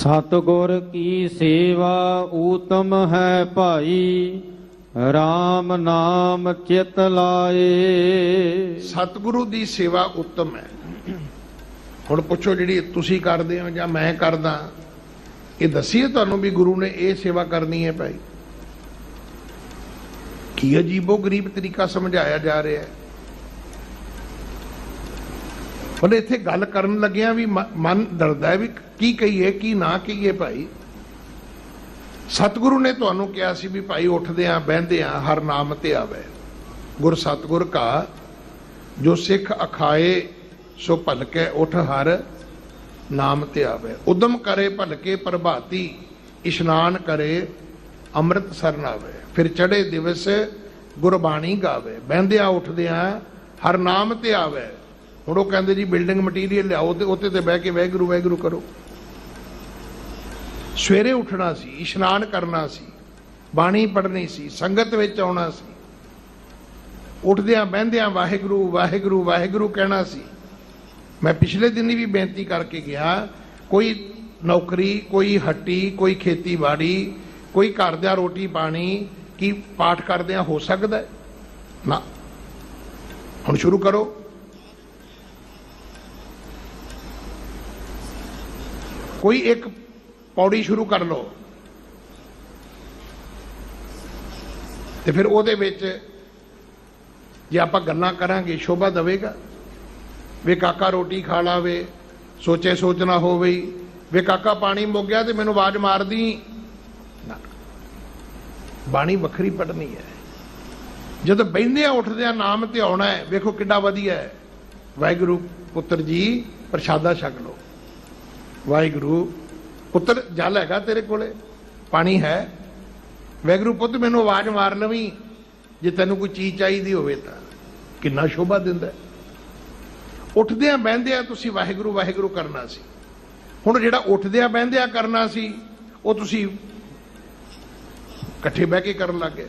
ਸਤਗੁਰ ਕੀ ਸੇਵਾ ਊਤਮ ਹੈ ਭਾਈ? RAM ਨਾਮ ਚਿਤ ਲਾਏ। ਸਤਿਗੁਰੂ ਦੀ ਸੇਵਾ ਉੱਤਮ ਹੈ। ਹੁਣ ਪੁੱਛੋ ਜਿਹੜੀ ਤੁਸੀਂ ਕਰਦੇ ਹੋ ਜਾਂ ਮੈਂ ਕਰਦਾ, ਇਹ ਦੱਸੀਏ ਤੁਹਾਨੂੰ ਵੀ ਗੁਰੂ ਨੇ ਇਹ ਸੇਵਾ ਕਰਨੀ ਹੈ ਭਾਈ। ਕੀ ਅਜੀਬੋ ਗਰੀਬ ਤਰੀਕਾ ਸਮਝਾਇਆ ਜਾ ਰਿਹਾ ਹੈ। ਹੁਣ ਇੱਥੇ ਗੱਲ ਕਰਨ ਲੱਗਿਆ ਵੀ ਮ- ਮਨ ਡਰਦਾ ਹੈ ਵੀ ਕੀ ਕਹੀਏ, ਕੀ ਨਾ ਕਹੀਏ ਭਾਈ। ਸਤਿਗੁਰੂ ਨੇ ਤੁਹਾਨੂੰ ਕਿਹਾ ਸੀ ਵੀ ਭਾਈ ਉੱਠਦੇ ਆ, ਬਹਿੰਦੇ ਆ, ਹਰ ਨਾਮ ਤੇ ਆਵੇ। ਗੁਰ ਸਤਿਗੁਰ ਕਾ, ਜੋ ਸਿੱਖ ਅਖਾਏ, ਸੋ ਭਲਕੇ ਉਠ ਹਰ ਨਾਮ ਤੇ ਆਵੇ। ਉਦਮ ਕਰੇ ਭਲਕੇ ਪ੍ਰਭਾਤੀ, ਇਸ਼ਨਾਨ ਕਰੇ ਅੰਮ੍ਰਿਤ ਸਰਨ ਆਵੇ ਫਿਰ ਚੜੇ ਦਿਵਸ ਗੁਰਬਾਣੀ ਗਾਵੇ। ਬਹਿੰਦਿਆਂ ਉੱਠਦਿਆਂ ਹਰ ਨਾਮ ਤੇ ਆਵੇ। ਹੁਣ ਉਹ ਕਹਿੰਦੇ ਜੀ ਬਿਲਡਿੰਗ ਮਟੀਰੀਅਲ ਲਿਆਓ ਤੇ ਉੱਤੇ ਤੇ ਬਹਿ ਕੇ ਵਾਹਿਗੁਰੂ ਵਾਹਿਗੁਰੂ ਕਰੋ। ਸਵੇਰੇ ਉੱਠਣਾ ਸੀ, ਇਸ਼ਨਾਨ ਕਰਨਾ ਸੀ, ਬਾਣੀ ਪੜ੍ਹਨੀ ਸੀ, ਸੰਗਤ ਵਿੱਚ ਆਉਣਾ ਸੀ। ਉੱਠਦਿਆਂ ਬਹਿੰਦਿਆਂ ਵਾਹਿਗੁਰੂ ਵਾਹਿਗੁਰੂ ਵਾਹਿਗੁਰੂ ਕਹਿਣਾ ਸੀ। ਮੈਂ ਪਿਛਲੇ ਦਿਨ ਵੀ ਬੇਨਤੀ ਕਰਕੇ ਗਿਆ, ਕੋਈ ਨੌਕਰੀ, ਕੋਈ ਹੱਟੀ, ਕੋਈ ਖੇਤੀਬਾੜੀ, ਕੋਈ ਘਰ ਦਾ ਰੋਟੀ ਪਾਣੀ, ਕੀ ਪਾਠ ਕਰਦਿਆਂ ਹੋ ਸਕਦਾ ਨਾ। ਹੁਣ ਸ਼ੁਰੂ ਕਰੋ। ਕੋਈ ਇੱਕ ਪੌੜੀ ਸ਼ੁਰੂ ਕਰ ਲਓ। ਤੇ ਫਿਰ ਉਹਦੇ ਵਿੱਚ ਜੇ ਆਪਾਂ ਗੱਲਾਂ ਕਰਾਂਗੇ, ਸ਼ੋਭਾ ਦੇਵੇਗਾ। ਵੇ ਕਾਕਾ ਰੋਟੀ ਖਾ ਲਾਵੇ, ਸੋਚੇ ਸੋਚਣਾ ਹੋਵੇ। ਵੇ ਕਾਕਾ ਪਾਣੀ ਮੁੱਕ ਗਿਆ ਤੇ ਮੈਨੂੰ ਆਵਾਜ਼ ਮਾਰਦੀ। ਬਾਣੀ ਵੱਖਰੀ ਪੜਨੀ ਹੈ। ਜਦੋਂ ਬੈੰਦਿਆਂ ਉੱਠਦਿਆਂ ਨਾਮ ਤੇ ਆਉਣਾ ਹੈ, ਵੇਖੋ ਕਿੱਡਾ ਵਧੀਆ ਹੈ। ਵਾਹਿਗੁਰੂ ਪੁੱਤਰ ਜੀ, ਪ੍ਰਸ਼ਾਦਾ ਛਕ ਲਓ। ਵਾਹਿਗੁਰੂ, ਪੁੱਤਰ, ਜਲ ਹੈਗਾ ਤੇਰੇ ਕੋਲੇ, ਪਾਣੀ ਹੈ। ਵਾਹਿਗੁਰੂ ਪੁੱਤ, ਮੈਨੂੰ ਆਵਾਜ਼ ਮਾਰ ਲਵੀਂ। ਜੇ ਤੈਨੂੰ ਕੋਈ ਚੀਜ਼ ਚਾਹੀਦੀ ਹੋਵੇ ਤਾਂ। ਕਿੰਨਾ ਸ਼ੋਭਾ ਦਿੰਦਾ ਉੱਠਦਿਆਂ ਬਹਿੰਦਿਆਂ ਤੁਸੀਂ ਵਾਹਿਗੁਰੂ ਵਾਹਿਗੁਰੂ ਕਰਨਾ ਸੀ। ਹੁਣ ਜਿਹੜਾ ਉੱਠਦਿਆਂ ਬਹਿੰਦਿਆਂ ਕਰਨਾ ਸੀ, ਉਹ ਤੁਸੀਂ ਇਕੱਠੇ ਬਹਿ ਕੇ ਕਰਨ ਲੱਗੇ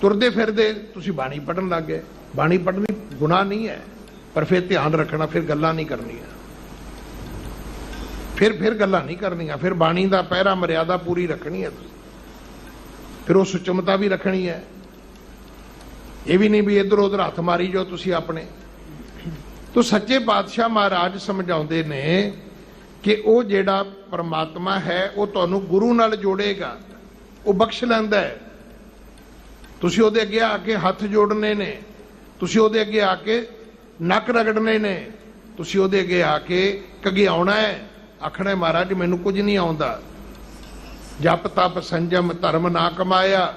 ਤੁਰਦੇ ਫਿਰਦੇ ਤੁਸੀਂ ਬਾਣੀ ਪੜਨ ਲੱਗੇ ਬਾਣੀ ਪੜਨੀ ਗੁਨਾਹ ਨਹੀਂ ਹੈ, ਪਰ ਫਿਰ ਧਿਆਨ ਰੱਖਣਾ, ਫਿਰ ਗੱਲਾਂ ਨਹੀਂ ਕਰਨੀਆਂ। ਫਿਰ ਫਿਰ ਗੱਲਾਂ ਨਹੀਂ ਕਰਨੀਆਂ, ਫਿਰ ਬਾਣੀ ਦਾ ਪਹਿਰਾ ਮਰਿਆਦਾ ਪੂਰੀ ਰੱਖਣੀ ਹੈ ਤੁਸੀਂ। ਫਿਰ ਉਹ ਸੁਚਮਤਾ ਵੀ ਰੱਖਣੀ ਹੈ। ਇਹ ਵੀ ਨਹੀਂ ਵੀ ਇਧਰ ਉਧਰ ਹੱਥ ਮਾਰੀ ਜੋ ਤੁਸੀਂ ਆਪਣੇ। ਤੋ ਸੱਚੇ ਪਾਤਸ਼ਾਹ ਮਹਾਰਾਜ ਸਮਝਾਉਂਦੇ ਨੇ ਕਿ ਉਹ ਜਿਹੜਾ ਪਰਮਾਤਮਾ ਹੈ, ਉਹ ਤੁਹਾਨੂੰ ਗੁਰੂ ਨਾਲ ਜੋੜੇਗਾ। ਉਹ ਬਖਸ਼ ਲੈਂਦਾ ਹੈ। ਤੁਸੀਂ ਉਹਦੇ ਅੱਗੇ ਆ ਕੇ ਹੱਥ ਜੋੜਨੇ ਨੇ। ਤੁਸੀਂ ਉਹਦੇ ਅੱਗੇ ਆ ਕੇ ਨੱਕ ਰਗੜਨੇ ਨੇ। ਤੁਸੀਂ ਉਹਦੇ ਅੱਗੇ ਆ ਕੇ ਕਗਿਆਉਣਾ ਹੈ। ਆਖਣਾ ਮਹਾਰਾਜ, ਮੈਨੂੰ ਕੁਝ ਨਹੀਂ ਆਉਂਦਾ। ਜਪ, ਤਪ, ਸੰਜਮ, ਧਰਮ ਨਾ ਕਮਾਇਆ,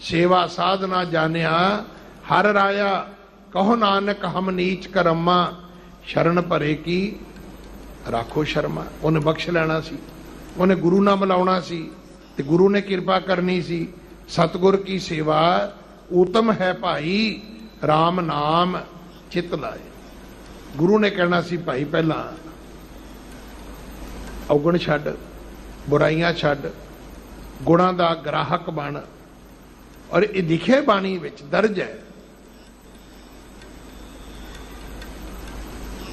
ਸੇਵਾ ਸਾਧ ਨਾ ਜਾਣਿਆ, ਹਰ ਰਾਇਆ, ਕਹੋ ਨਾਨਕ, ਹਮ ਨੀਚ ਕਰਮਾ, ਸ਼ਰਨ ਭਰੇ ਕੀ? ਰਾਖੋ ਸ਼ਰਮਾ। ਉਹਨੇ ਬਖਸ਼ ਲੈਣਾ ਸੀ। ਉਹਨੇ ਗੁਰੂ ਨਾਲ ਮਿਲਾਉਣਾ ਸੀ। ਤੇ ਗੁਰੂ ਨੇ ਕਿਰਪਾ ਕਰਨੀ ਸੀ। ਸਤਗੁਰ ਕੀ ਸੇਵਾ? ਉਤਮ ਹੈ ਭਾਈ RAM ਨਾਮ, ਚਿਤ ਲਾਏ। ਗੁਰੂ ਨੇ ਕਹਿਣਾ ਸੀ, ਭਾਈ, ਪਹਿਲਾਂ ਔਗਣ ਛੱਡ, ਬੁਰਾਈਆਂ ਛੱਡ, ਗੁਣਾਂ ਦਾ ਗ੍ਰਾਹਕ ਬਣ। ਔਰ ਇਹ ਲਿਖੇ ਬਾਣੀ ਵਿੱਚ ਦਰਜ ਹੈ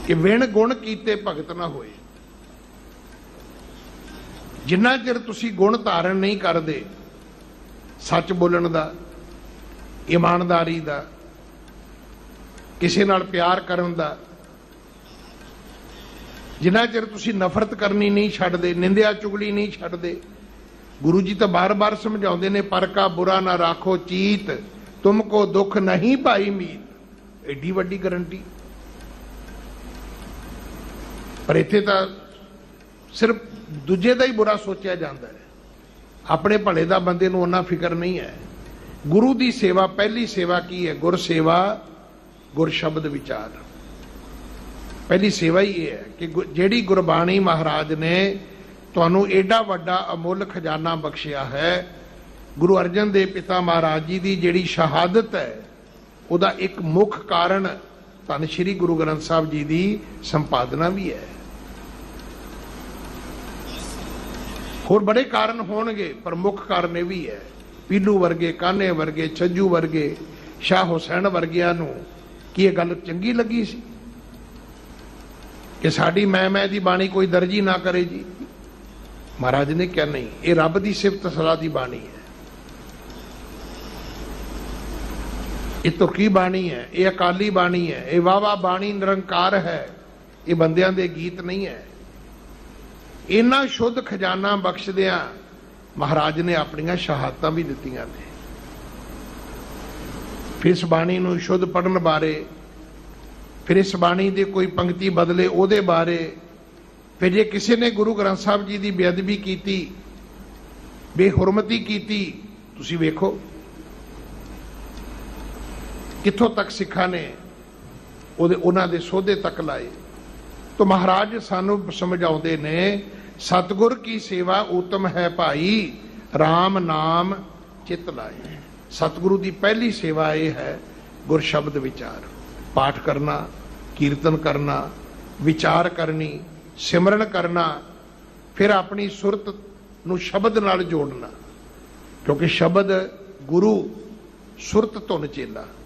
ਕਿ ਵਿਣ ਗੁਣ ਕੀਤੇ ਭਗਤ ਨਾ ਹੋਏ। ਜਿੰਨਾ ਚਿਰ ਤੁਸੀਂ ਗੁਣ ਧਾਰਨ ਨਹੀਂ ਕਰਦੇ, ਸੱਚ ਬੋਲਣ ਦਾ, ਇਮਾਨਦਾਰੀ ਦਾ, ਕਿਸੇ ਨਾਲ ਪਿਆਰ ਕਰਨ ਦਾ ਜਿੰਨਾ ਚਿਰ ਤੁਸੀਂ ਨਫ਼ਰਤ ਕਰਨੀ ਨਹੀਂ ਛੱਡਦੇ, ਨਿੰਦਿਆ ਚੁਗਲੀ ਨਹੀਂ ਛੱਡਦੇ, ਗੁਰੂ ਜੀ ਤਾਂ ਬਾਰ-ਬਾਰ ਸਮਝਾਉਂਦੇ ਨੇ, ਪਰ ਕਾ ਬੁਰਾ ਨਾ ਰਾਖੋ ਚੀਤ ਤੁਮਕੋ ਦੁੱਖ ਨਹੀਂ ਭਾਈ ਮੀਤ। ਐਡੀ ਵੱਡੀ ਗਰੰਟੀ। ਪਰ ਇੱਥੇ ਤਾਂ ਸਿਰਫ ਦੂਜੇ ਦਾ ਹੀ ਬੁਰਾ ਸੋਚਿਆ ਜਾਂਦਾ ਹੈ। ਆਪਣੇ ਭਲੇ ਦਾ ਬੰਦੇ ਨੂੰ ਉਹਨਾਂ ਫਿਕਰ ਨਹੀਂ ਹੈ। ਗੁਰੂ ਦੀ ਸੇਵਾ, ਪਹਿਲੀ ਸੇਵਾ ਕੀ ਹੈ? ਗੁਰ ਸੇਵਾ ਗੁਰ ਸ਼ਬਦ ਵਿਚਾਰ। ਪਹਿਲੀ ਸੇਵਾ ਹੀ ਇਹ ਹੈ ਕਿ ਗੁ- ਜਿਹੜੀ ਗੁਰਬਾਣੀ ਮਹਾਰਾਜ ਨੇ ਤੁਹਾਨੂੰ ਐਡਾ ਵੱਡਾ ਅਮੁੱਲ ਖਜ਼ਾਨਾ ਬਖਸ਼ਿਆ ਹੈ, ਗੁਰੂ ਅਰਜਨ ਦੇਵ ਪਿਤਾ ਮਹਾਰਾਜ ਜੀ ਦੀ ਜਿਹੜੀ ਸ਼ਹਾਦਤ ਹੈ, ਉਹਦਾ ਇੱਕ ਮੁੱਖ ਕਾਰਨ ਧੰਨ ਸ਼੍ਰੀ ਗੁਰੂ ਗ੍ਰੰਥ ਸਾਹਿਬ ਜੀ ਦੀ ਸੰਪਾਦਨਾ ਵੀ ਹੈ। ਹੋਰ ਬੜੇ ਕਾਰਨ ਹੋਣਗੇ, ਪਰ ਮੁੱਖ ਕਾਰਨ ਇਹ ਵੀ ਹੈ। ਪੀਲੂ ਵਰਗੇ, ਕਾਨੇ ਵਰਗੇ, ਛੱਜੂ ਵਰਗੇ, ਸ਼ਾਹ ਹੁਸੈਨ ਵਰਗਿਆਂ ਨੂੰ ਕੀ ਇਹ ਗੱਲ ਚੰਗੀ ਲੱਗੀ ਸੀ? ਕਿ ਸਾਡੀ ਮੈਂ ਮੈਂ ਦੀ ਬਾਣੀ ਕੋਈ ਦਰਜੀ ਨਾ ਕਰੇ ਜੀ। ਮਹਾਰਾਜ ਨੇ ਕਿਹਾ, ਨਹੀਂ, ਇਹ ਰੱਬ ਦੀ ਸਿਫਤ ਸਲਾਹ ਦੀ ਬਾਣੀ ਹੈ। ਇਹ ਤੁਰਕੀ ਬਾਣੀ ਹੈ? ਇਹ ਅਕਾਲੀ ਬਾਣੀ ਹੈ। ਇਹ ਵਾਵਾ ਬਾਣੀ ਨਿਰੰਕਾਰ ਹੈ। ਇਹ ਬੰਦਿਆਂ ਦੇ ਗੀਤ ਨਹੀਂ ਹੈ। ਇੰਨਾ ਸ਼ੁੱਧ ਖਜ਼ਾਨਾ ਬਖਸ਼ਦਿਆਂ ਮਹਾਰਾਜ ਨੇ ਆਪਣੀਆਂ ਸ਼ਹਾਦਤਾਂ ਵੀ ਦਿੱਤੀਆਂ ਨੇ। ਫਿਰ ਇਸ ਬਾਣੀ ਨੂੰ ਸ਼ੁੱਧ ਪੜਨ ਬਾਰੇ ਫਿਰ ਇਸ ਬਾਣੀ ਦੀ ਕੋਈ ਪੰਕਤੀ ਬਦਲੇ ਉਹਦੇ ਬਾਰੇ ਫਿਰ ਜੇ ਕਿਸੇ ਨੇ ਗੁਰੂ ਗ੍ਰੰਥ ਸਾਹਿਬ ਜੀ ਦੀ ਬੇਅਦਬੀ ਕੀਤੀ, ਬੇਹੁਰਮਤੀ ਕੀਤੀ, ਤੁਸੀਂ ਵੇਖੋ। ਕਿੱਥੋਂ ਤੱਕ ਸਿੱਖਾਂ ਨੇ ਉਹਦੇ ਉਹਨਾਂ ਦੇ ਸੋਧੇ ਤੱਕ ਲਾਏ? ਤਾਂ ਮਹਾਰਾਜ ਸਾਨੂੰ ਸਮਝਾਉਂਦੇ ਨੇ, ਸਤਿਗੁਰ ਕੀ ਸੇਵਾ ਉਤਮ ਹੈ ਭਾਈ RAM ਨਾਮ ਚਿਤ ਲਾਏ। ਸਤਿਗੁਰੂ ਦੀ ਪਹਿਲੀ ਸੇਵਾ ਇਹ ਹੈ ਗੁਰ ਸ਼ਬਦ ਵਿਚਾਰ। ਪਾਠ ਕਰਨਾ, ਕੀਰਤਨ ਕਰਨਾ, ਵਿਚਾਰ ਕਰਨੀ, ਸਿਮਰਨ ਕਰਨਾ, ਫਿਰ ਆਪਣੀ ਸੁਰਤ ਨੂੰ ਸ਼ਬਦ ਨਾਲ ਜੋੜਨਾ। ਕਿਉਂਕਿ ਸ਼ਬਦ ਗੁਰੂ ਸੁਰਤ ਧੁਨ ਚੇਲਾ